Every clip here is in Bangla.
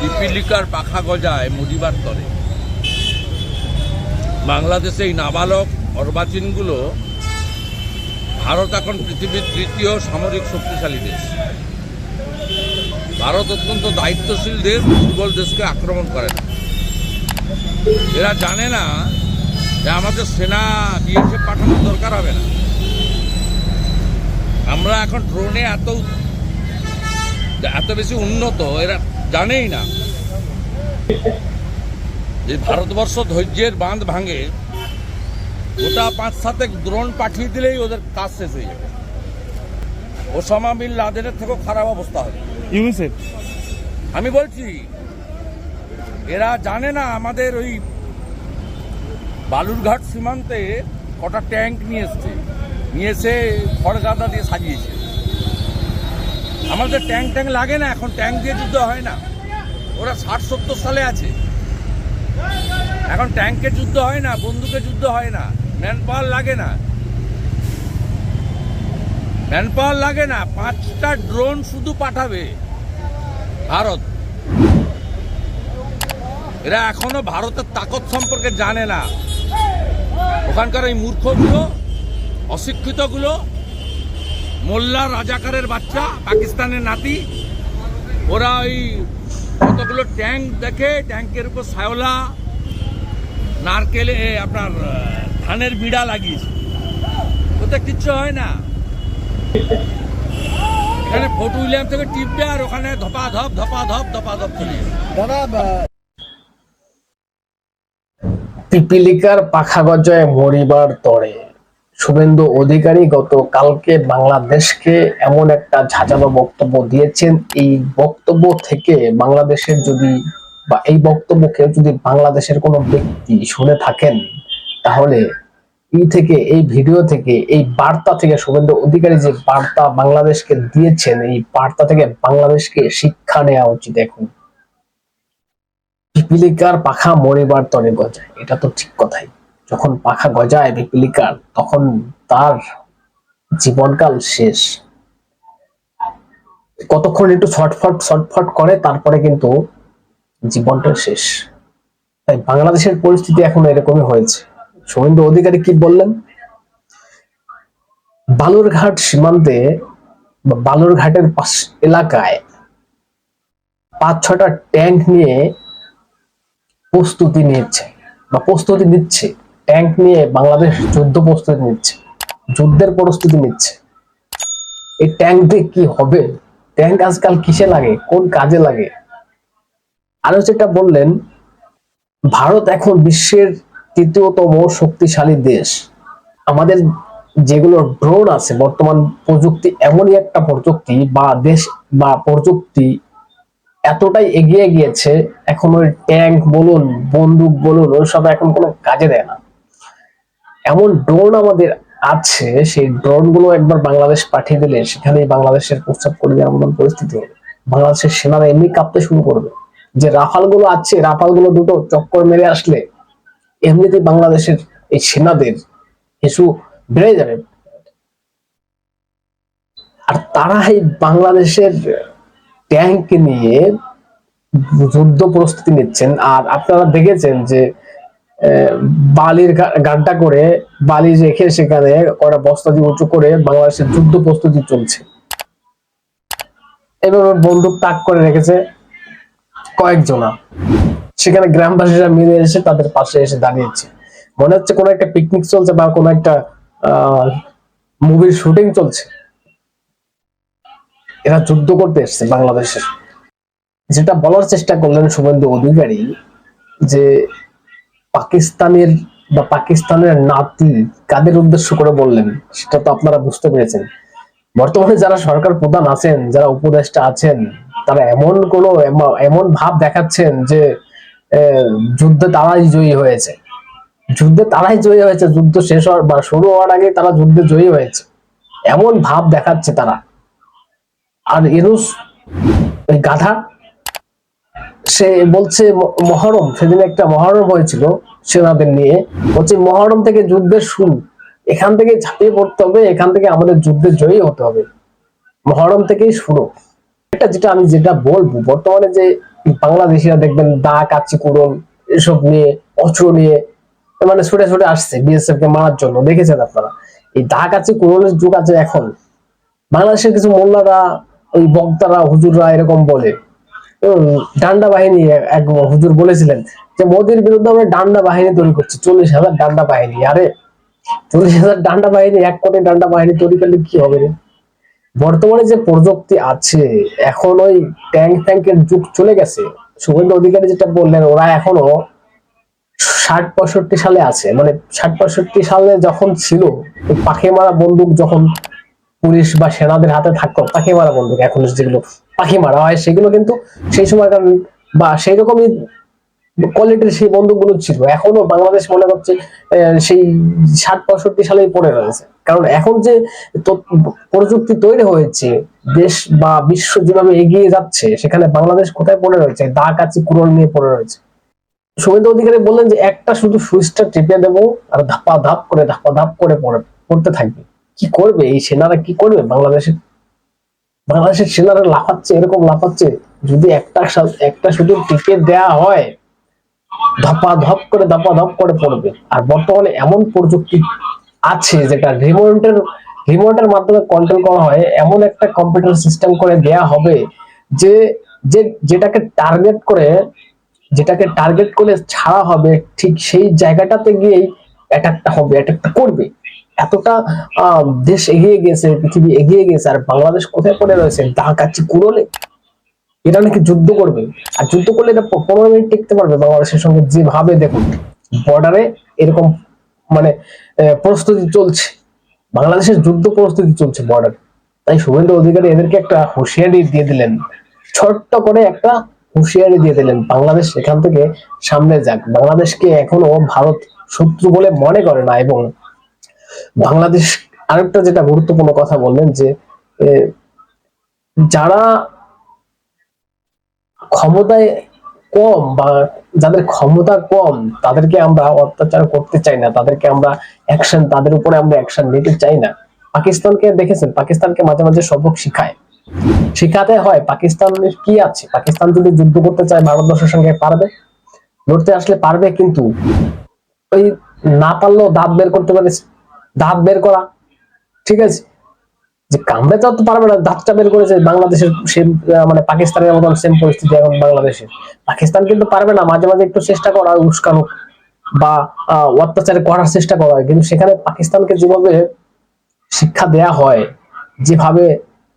পিপিলিকার পাখা গজায় মরিবার তরে। বাংলাদেশে এই নাবালক অর্বাচীনগুলো ভারত এখন পৃথিবীর তৃতীয় সামরিক শক্তিশালী দেশ। ভারত অত্যন্ত দায়িত্বশীল দেশ, দুর্বল দেশকে আক্রমণ করে না। এরা জানে না যে আমাদের সেনা বিএসএফ পাঠানোর দরকার হবে না। আমরা এখন ড্রোনে এত এত বেশি উন্নত এরা জানেই না। যে ভারতবর্ষ ধৈর্যের বাঁধ ভাঙে গোটা পাঁচ সাথে দ্রোণ পাঠিয়ে দিলেই ওদের কাজ শেষ হয়ে যাবে। ওসামা বিন লাদেনের থেকেও খারাপ অবস্থা হবে। ইউনিসেফ। আমি বলছি এরা জানে না আমাদের ওই বালুরঘাট সীমান্তে কটা ট্যাঙ্ক নিয়ে এসছে। নিয়ে এসে খড়গাদা দিয়ে সাজিয়েছে। আমাদের ট্যাঙ্ক ট্যাঙ্ক লাগে না, এখন ট্যাঙ্ক দিয়ে যুদ্ধ হয় না। ওরা ষাট সত্তর সালে আছে। এখন ট্যাঙ্কে যুদ্ধ হয় না, বন্দুকে যুদ্ধ হয় না ম্যান পাওয়ার লাগে না। ম্যান পাওয়ার লাগে না, পাঁচটা ড্রোন শুধু পাঠাবে ভারত। এরা এখনও ভারতের তাকত সম্পর্কে জানে না। ওখানকার এই মূর্খগুলো, অশিক্ষিতগুলো মোল্লা রাজাকারের বাচ্চা পাকিস্তানের নাতি। ওরা ওই কতগুলো ট্যাঙ্ক দেখে ট্যাঙ্কের উপর শ্যাওলা নারকেলে আপনার ধানের বিড়া লাগিয়েছে। ওতে কিচ্ছু হয় না। এখানে ফোর্ট উইলিয়াম থেকে টিপবে আর ওখানে ধপা ধপ ধপা ধপ ধপা ধপ চলে। দাদা পিপিলিকার পাখা গজায় মরিবার তরে। শুভেন্দু অধিকারী গত কালকে বাংলাদেশকে এমন একটা ঝাঁঝালো বক্তব্য দিয়েছেন। এই বক্তব্য থেকে বাংলাদেশের যদি বা এই বক্তব্যকে যদি বাংলাদেশের কোনো ব্যক্তি শুনে থাকেন, তাহলে এই থেকে, এই ভিডিও থেকে, এই বার্তা থেকে শুভেন্দু অধিকারী যে বার্তা বাংলাদেশকে দিয়েছেন, এই বার্তা থেকে বাংলাদেশকে শিক্ষা নেওয়া উচিত এখন। পিপিলিকার পাখা মরিবার তরে গজায়, এটা তো ঠিক কথাই। যখন পাখা গজায় পিপিলিকার তখন তার জীবনকাল শেষ। কতক্ষণ একটু ছটফট ছটফট করে, তারপরে কিন্তু জীবনটা শেষ। তাই বাংলাদেশের পরিস্থিতি এখন এরকমই হয়েছে। শুভেন্দু অধিকারী কি বললেন? বালুরঘাট সীমান্তে বা বালুরঘাটের পাশ এলাকায় পাঁচ ছটা ট্যাঙ্ক নিয়ে প্রস্তুতি নিচ্ছে বা প্রস্তুতি নিচ্ছে। ট্যাঙ্ক নিয়ে বাংলাদেশ যুদ্ধ প্রস্তুতি নিচ্ছে, যুদ্ধের প্রস্তুতি নিচ্ছে। এই ট্যাঙ্ক দিয়ে কি হবে? ট্যাঙ্ক আজকাল কিসে লাগে? কোন কাজে লাগে? আরও যেটা বললেন, ভারত এখন বিশ্বের তৃতীয়তম শক্তিশালী দেশ। আমাদের যেগুলো ড্রোন আছে, বর্তমান প্রযুক্তি এমনই একটা প্রযুক্তি বা দেশ বা প্রযুক্তি এতটাই এগিয়ে গিয়েছে, এখন ওই ট্যাঙ্ক বলুন, বন্দুক বলুন ওইসব এখন কোনো কাজে দেয় না। এমন ড্রোন আমাদের আছে, সেই ড্রোনগুলো একবার বাংলাদেশ পাঠিয়ে দিলে সেখানে বাংলাদেশের প্রস্তাব করে দেওয়ার মতন পরিস্থিতি। হবে বাংলাদেশের সেনারা এমনি কাঁপতে শুরু করবে। যে রাফালগুলো আছে রাফালগুলো দুটো চক্কর মেরে আসলে এমনিতে বাংলাদেশের এই সেনাদের কিছু বেড়ে যাবে। আর তারা এই বাংলাদেশের ট্যাঙ্ক নিয়ে যুদ্ধ প্রস্তুতি নিচ্ছেন। আর আপনারা দেখেছেন যে বালির গাড্ডা করে বালি রেখে সেখানে কটা বস্তা উঁচু করে বাংলাদেশের যুদ্ধ প্রস্তুতি চলছে। এভাবে বন্দুক তাক করে রেখেছে কয়েকজনা। সেখানে গ্রামবাসীরা মিলে এসে তাদের পাশে এসে দাঁড়িয়েছে। মনে হচ্ছে কোনো একটা পিকনিক চলছে বা কোনো একটা মুভির শুটিং চলছে। এরা যুদ্ধ করতে এসছে বাংলাদেশের। যেটা বলার চেষ্টা করলেন শুভেন্দু অধিকারী যে পাকিস্তানের বা পাকিস্তানের নাতি কাদের উদ্দেশ্য করে বললেন, সেটা তো আপনারা বুঝতে পেরেছেন। বর্তমানে যারা সরকার প্রধান আছেন, যারা উপদেষ্টা আছেন, তারা এমন কোন এমন ভাব দেখাচ্ছেন যে যুদ্ধে তারাই জয়ী হয়েছে। যুদ্ধে তারাই জয়ী হয়েছে, যুদ্ধ শেষ হওয়ার বা শুরু হওয়ার আগে তারা যুদ্ধে জয়ী হয়েছে। এমন ভাব দেখাচ্ছে তারা। আর ইরুস ওই গাধা সে বলছে মহরম। সেদিন একটা মহরম হয়েছিল সেনাদের নিয়ে। বলছে, মহরম থেকে যুদ্ধের শুরু। এখান থেকে ঝাঁপিয়ে পড়তে হবে, এখান থেকে আমাদের যুদ্ধে জয়ী হতে হবে। মহরম থেকেই শুরু। এটা যেটা আমি যেটা বলব, বর্তমানে যে বাংলাদেশিরা দেখবেন, দা, কাচ্চি কুড়ন এসব নিয়ে, অস্ত্র নিয়ে মানে ছুটে ছুটে আসছে বিএসএফ কে মারার জন্য। দেখেছেন আপনারা? এই দা, কাচ্চি কুড়নের যুগ আছে এখন। বাংলাদেশের কিছু মোল্লারা, ওই বক্তারা, হুজুররা এরকম বলে। ডান্ডা বাহিনী, এক হুজুর বলেছিলেন যে, মোদির বিরুদ্ধে আমরা ডান্ডা বাহিনী তৈরি করছি। চল্লিশ হাজার ডান্ডা বাহিনী। আরে, চল্লিশ হাজার ডান্ডা বাহিনী, এক কোটি ডান্ডা বাহিনী তৈরি করলে কি হবে রে? বর্তমানে যে প্রযুক্তি আছে, এখন ওই ট্যাঙ্ক ট্যাঙ্কের যুগ চলে গেছে। শুভেন্দু অধিকারী যেটা বললেন, ওরা এখনও ষাট পঁয়ষট্টি সালে আছে। মানে ষাট পঁয়ষট্টি সালে যখন ছিল পাখি মারা বন্দুক যখন পুলিশ বা সেনাদের হাতে থাকতো পাখি মারা বন্দুক, এখন যেগুলো পাখি মারা হয়, সেগুলো কিন্তু সেই সময়কার বা সেই রকমই কোয়ালিটির সেই বন্দুকগুলো ছিল। এখনও বাংলাদেশ মনে করছে সেই ষাট, পঁয়ষট্টি সালেই পড়ে রয়েছে। কারণ এখন যে প্রযুক্তি তৈরি হয়েছে, দেশ বা বিশ্ব যেভাবে এগিয়ে যাচ্ছে, সেখানে বাংলাদেশ কোথায় পড়ে রয়েছে? দা কাচি কুরল নিয়ে পড়ে রয়েছে। শুভেন্দু অধিকারী বললেন যে একটা শুধু সুইচটা টিপে দেবো আর ধাপা ধাপ করে ধাপা ধাপ করে পড়ে, পড়তে থাকবে। কি করবে? এই সেনারা কি করবে? বাংলাদেশে বাংলাদেশের সেনারা লাফাচ্ছে, এরকম লাফাচ্ছে। যদি একটা একটা শুধু টিপে দেয়া হয়, ধপা ধপ করে, ধপা ধপ করে পড়বে। আর বর্তমানে এমন প্রযুক্তি আছে যেটা রিমোটের রিমোটের মাধ্যমে কন্ট্রোল করা হয়, এমন একটা কম্পিউটার সিস্টেম করে দেয়া হবে যে যে, যেটাকে টার্গেট করে, যেটাকে টার্গেট করে ছাড়া হবে, ঠিক সেই জায়গাটাতে গিয়েই অ্যাটাকটা হবে অ্যাটাকটা করবে। এতটা দেশ এগিয়ে গেছে, পৃথিবী এগিয়ে গেছে, আর বাংলাদেশ কোথায় পড়ে রয়েছে ঢাকাচ্ছি কুড়োলে এটা নাকি যুদ্ধ করবে। আর যুদ্ধ করলে এটা পনেরো মিনিট টিকতে পারবে বাংলাদেশের সঙ্গে যেভাবে দেখুন। বর্ডারে এরকম মানে প্রস্তুতি চলছে। বাংলাদেশের যুদ্ধ প্রস্তুতি চলছে বর্ডার তাই শুভেন্দু অধিকারী এদেরকে একটা হুঁশিয়ারি দিয়ে দিলেন। ছোট্ট করে একটা হুঁশিয়ারি দিয়ে দিলেন, বাংলাদেশ এখান থেকে সামনে যাক। বাংলাদেশকে এখনও ভারত শত্রু বলে মনে করে না এবং বাংলাদেশ আরেকটা যেটা গুরুত্বপূর্ণ কথা বললেন যে যারা ক্ষমতায় কম বা যাদের ক্ষমতা কম, তাদেরকে আমরা অত্যাচার করতে চাই না, তাদেরকে আমরা অ্যাকশন তাদের উপরে আমরা অ্যাকশন নিতে চাই না। পাকিস্তানকে দেখেছেন, পাকিস্তানকে মাঝে মাঝে সবক শিখায়। শিখাতে হয়, পাকিস্তানের কি আছে? পাকিস্তান যদি যুদ্ধ করতে চায়, ভারতবর্ষের সঙ্গে পারবে? লড়তে আসলে পারবে, কিন্তু ওই না পারলেও দাঁত বের করতে পারে দাঁত বের করা, ঠিক আছে? যে কামড়ে তো পারবে না দাঁতটা বের করেছে বাংলাদেশের সেম মানে পাকিস্তানের মতন সেম পরিস্থিতি এখন বাংলাদেশের পাকিস্তান কিন্তু পারবে না, মাঝে মাঝে একটু চেষ্টা করা, উস্কানো বা অত্যাচার করার চেষ্টা করা। কিন্তু সেখানে পাকিস্তানকে যেভাবে শিক্ষা দেয়া হয়, যেভাবে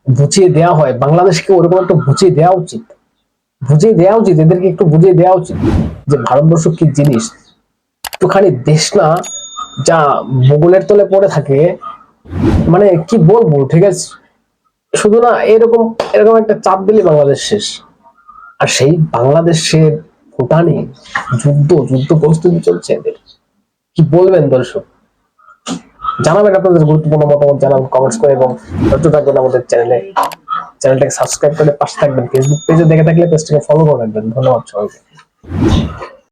বুঝিয়ে দেয়া হয়, বাংলাদেশকে ওরকম একটু বুঝিয়ে দেওয়া উচিত। বুঝিয়ে দেওয়া উচিত, এদেরকে একটু বুঝিয়ে দেওয়া উচিত যে ভারতবর্ষ কি জিনিস? একটুখানি দেশ না যা ভূগোলের তলে পড়ে থাকে মানে কি বলব, ঠিক আছে? শুধু না, এরকম এরকম একটা চাপ দিলে বাংলাদেশ শেষ। আর সেই বাংলাদেশের ভুটানে যুদ্ধ যুদ্ধ প্রস্তুতি চলছে এদের। কি বলবেন দর্শক? জানাবেন আপনাদের গুরুত্বপূর্ণ মতামত, জানাবেন কমেন্টস করে এবং যত থাকবেন আমাদের চ্যানেলে চ্যানেলটাকে সাবস্ক্রাইব করে পাশে থাকবেন। ফেসবুক পেজে দেখে থাকলে পেজটাকে ফলো করে রাখবেন। ধন্যবাদ সবাইকে।